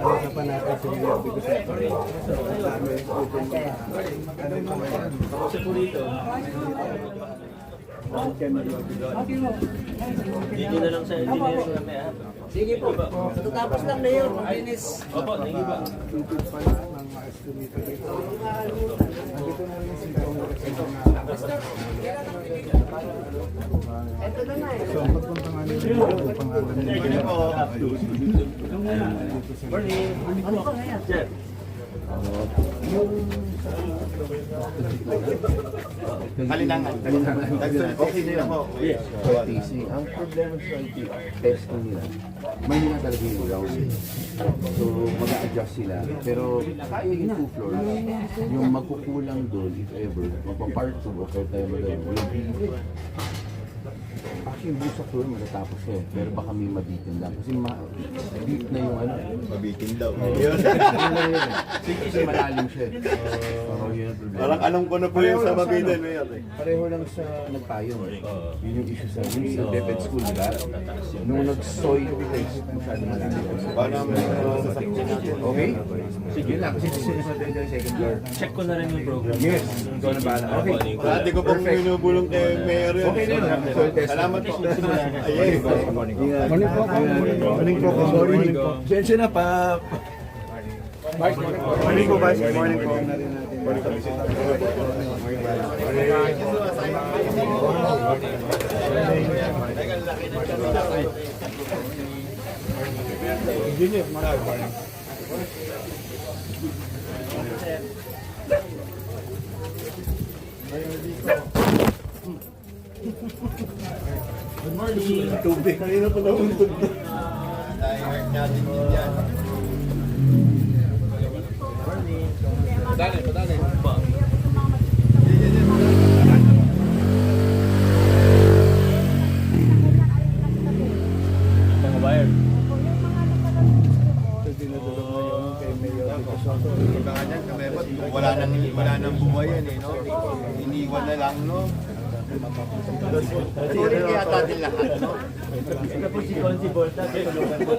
Ano pa natin sa mga bigo sa Dami, open pa. Ano pa yan? Kasi po rito, hindi na lang sa engineering kami ah. Sige po. Tatapos lang na yun. Linis. Opo, thank you ba? Na dito. Na na Ito na eh. So, ang pagpunta nga nila dito, pangalan nila. Morning. Ano pa kaya? Sir. Kalinangan. Kalinangan. Okay din ako. Yes. LTC. Ang problema sa LTC, testing nila, may nga talaga yung ground. So, mag-a-adjust sila. Pero kaya yung two floors, yung magkukulang doon, if ever, magpa-part 2 o kaya tayo magano, yung Actually, yung sa floor, matatapos na eh. Pero baka may mabitin lang. Kasi ma deep na yung ano. eh. Mabitin daw. Yun na yun eh. Kasi malalim siya eh. Oo, yun ang problema. Parang alam ko na po yung sa Mabitin, Mayor. eh. Pareho lang sa nagpayong. Yun yung issue sa yun sa DepEd school, di ba? Nung nag-soy place, masyado malalim. Paano ang uh, sasakyan natin? Okay? Sige lang, kasi gusto niya sa third second floor. Check ko na rin yung program. Yes, ikaw na bahala. Okay. Dati ko pong binubulong kay Mayor yun. Okay na yun. Soil test. Salamat po. Morning po. Morning po. Morning po. Morning po. Sensya na pa. Morning po, Vice. Morning po. Morning po. Engineer, marami morning. Good morning. Tubig. Kanina pa naman tubig. Dahil natin din yan. Padali, padali.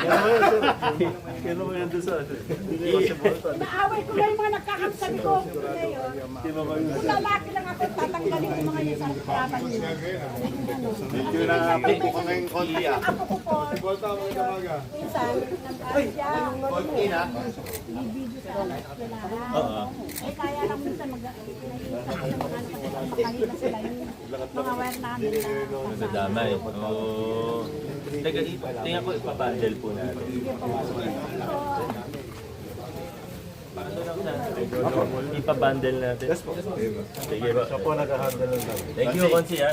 Kaya mo yan doon sa Hindi ko si Volta. Naaway ko lang yung mga nagkakamsabi ko. Ngayon, kung lalaki lang ako, tatanggalin ko mga yun sa harapan niyo. Medyo nakapit ko ka ngayong konti, ah. Ako ko po, minsan, nag-ano siya, Konti na. bibidyo sa kailangan. Eh, kaya lang minsan mag naiisip ko sa mga ano na sila yung mga wire namin na Nadamay. Oo. Teka, tingnan ko ipabundle po natin. Lang ipabundle natin? Yes po. Sige ba? Siya po nag-handle lang. Thank you, Consi. ah.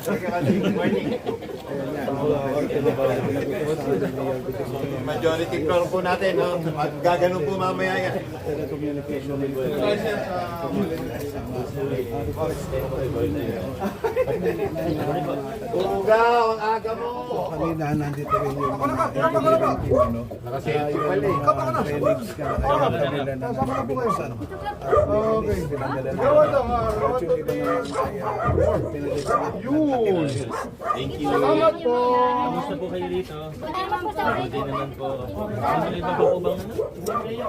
Majority floor po natin, no? At gaganon po mamaya yan. Ugaw, ang aga mo! Kanina nandito rin yung mga ano? Nakaselfie pala eh. Trainings ka. Kaya kanila na nakabinusan. Okay. Na kaya pinadala Yun! Thank you. Salamat po. Kamusta po kayo dito? Po Okay naman po. Ano iba pa po bang ano?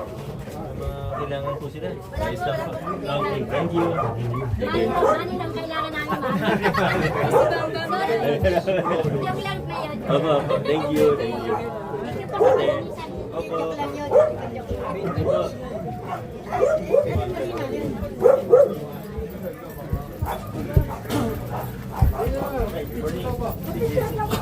Kailangan po sila. Ayos lang po. Okay, thank you. Ano lang kailangan namin ma- Yung lang na yun. Opo, opo. Thank you, thank you. Thank you po sa lang. Opo. Thank you.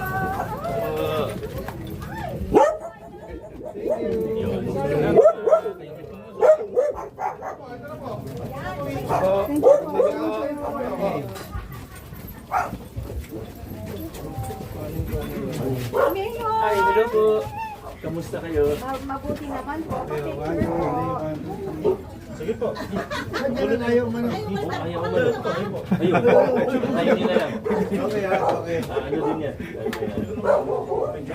Mabuti naman po. Sige po. Ganun ayaw man. Ayaw ko malo. Ayun. Ayaw nila lang. Okay, ah, okay. Ah, ano din yan?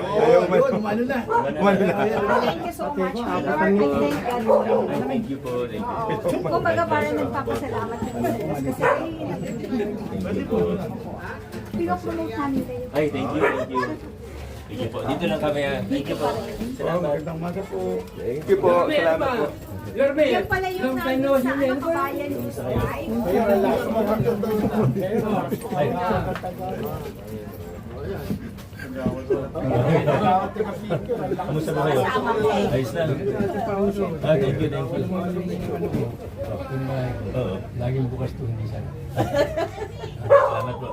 Ayaw man. Umano na. Umano na. Thank you so much. Thank God. Ay, thank you po. Thank you. Kumbaga parang nagpapasalamat sa Diyos kasi pinopromote namin kayo. Ay, thank you. Thank you. Thank you po. Dito lang kami ah. Thank you po. Salamat. Magandang umaga po. Thank you po. Salamat po. Yan pala yung namin sa ano, kabayan news live. Ay. Kamusta po kayo? Ayos lang. Ah, thank you, thank you. Oo. Laging bukas to, hindi sana. Salamat po.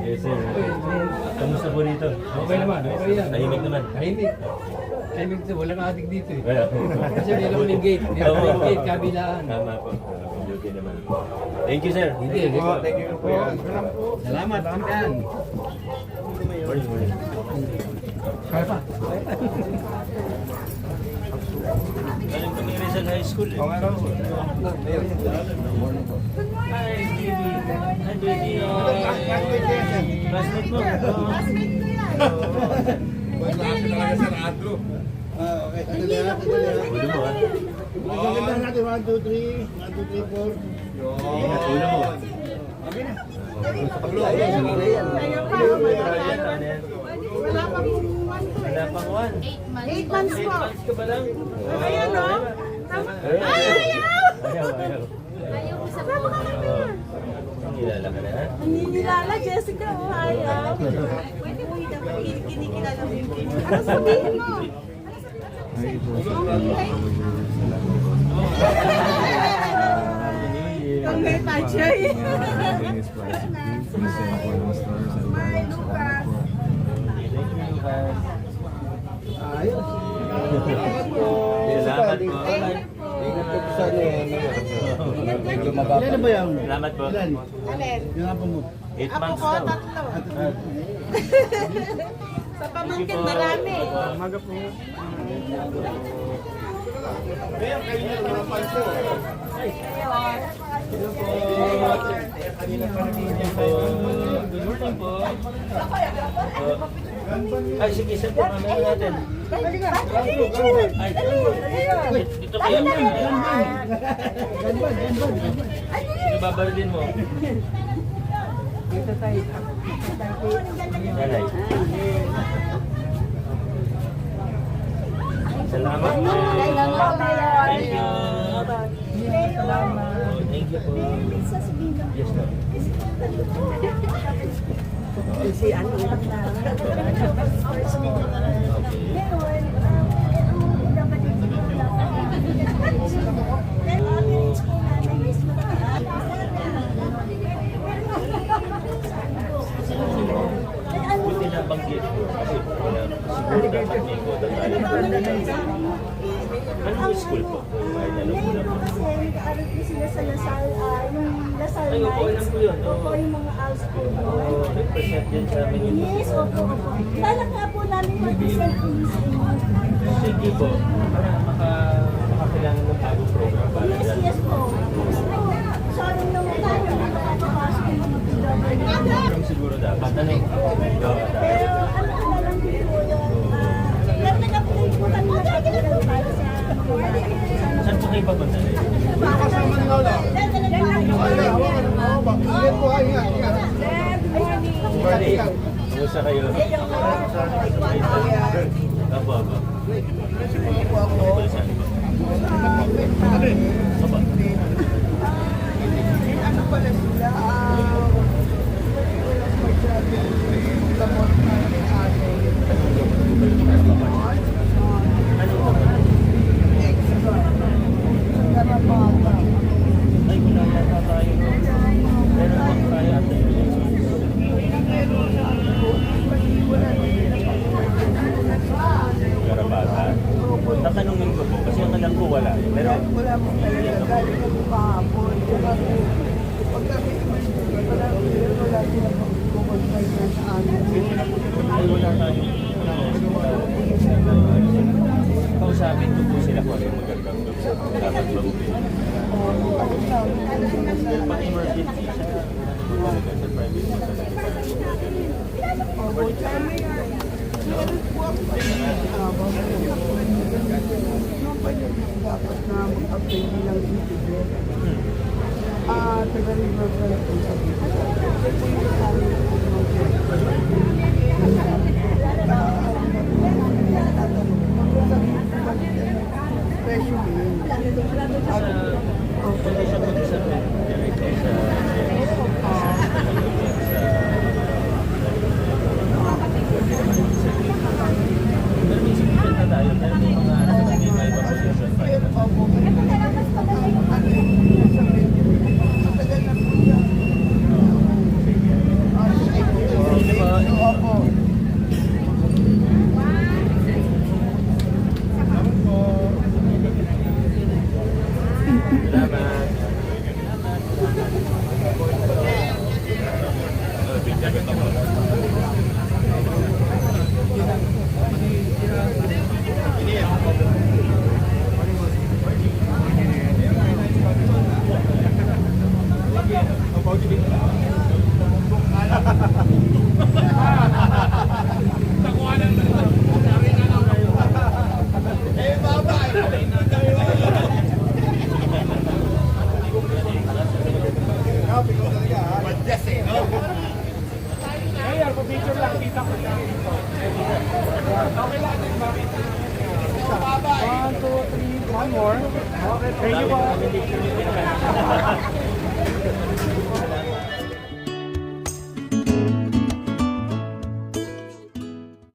Yes, sir. Kamusta po dito? okay naman, okay yan. Tahimik naman. Tahimik. Tahimik to, walang adik dito eh. Wala. Kasi nilaman yung gate, nilaman yung gate, kabilaan. Tama po. Okay naman. Thank you, sir. Hindi, hindi po. Thank you po. Salamat, yan. Morning, morning. Kaya pa. Galing kami Rizal High School. Eh. Okay raw. Hi, baby. Hi, baby. Classmate mo. Ah, okay. Ano na yan? Ano na yan? Mo? Maganda natin. 1, 2, 3. 1, 2, 3, 4. Ulo mo. Wala pang Wala pang one. Eight months Eight po. months ka pa lang. Ayan, no? Ay, ayaw! Ayaw, ayaw. Mo sa Kilala ka na, ha? Naninilala, Jessica, oh, ayaw. Pwede mo yung kinikilala mo yung Ano sabihin mo? Ang may pachay. Smile, Lucas. Salamat po. Ingat po sa ano yan. Mababa. Ilan ba yan? Salamat po. Alin? Yung apo mo. Eight Ako months ko, daw. tatlo. Sa pamangkin marami. Umaga po. Good morning po. Ay, sige, sir. Mamaya natin. Ay, dito kayo. Ibabaldin mo. Nanay. Salamat po. Thank you. Thank you po. Yes, ma'am. Si ano? Buti na banggit ko kasi wala siguro dapat tayo. Anong school po? Alam ko lang. Nag-aaral po sila sa Lasal, ah, yung Lasal Ay, opo, alam ko yun. Opo, Oo. yung mga ALS po doon. Represent yan sa amin yun. Yes, opo, opo. Kala nga po namin mag-present po sa inyo. Sige po, para maka, makakailangan ng bagong program para Yes, dyan. yes po. Sorry naman tayo, nakakapasok yung mga PWD. Program siguro dapat. Ano? Oo, dapat. Pero ano, ano lang din po yung, ah, pero nag-apply po kami na tayo sa Saan po kayo papunta? Kasama ni Lola. Ingat po. Ingat. Ingat. Buddy, kumusta kayo? Apo, apo. Ito, saan? Apo. Ano pala sila? ah, lamot na Dapat mabuti. Pag emergency siya, private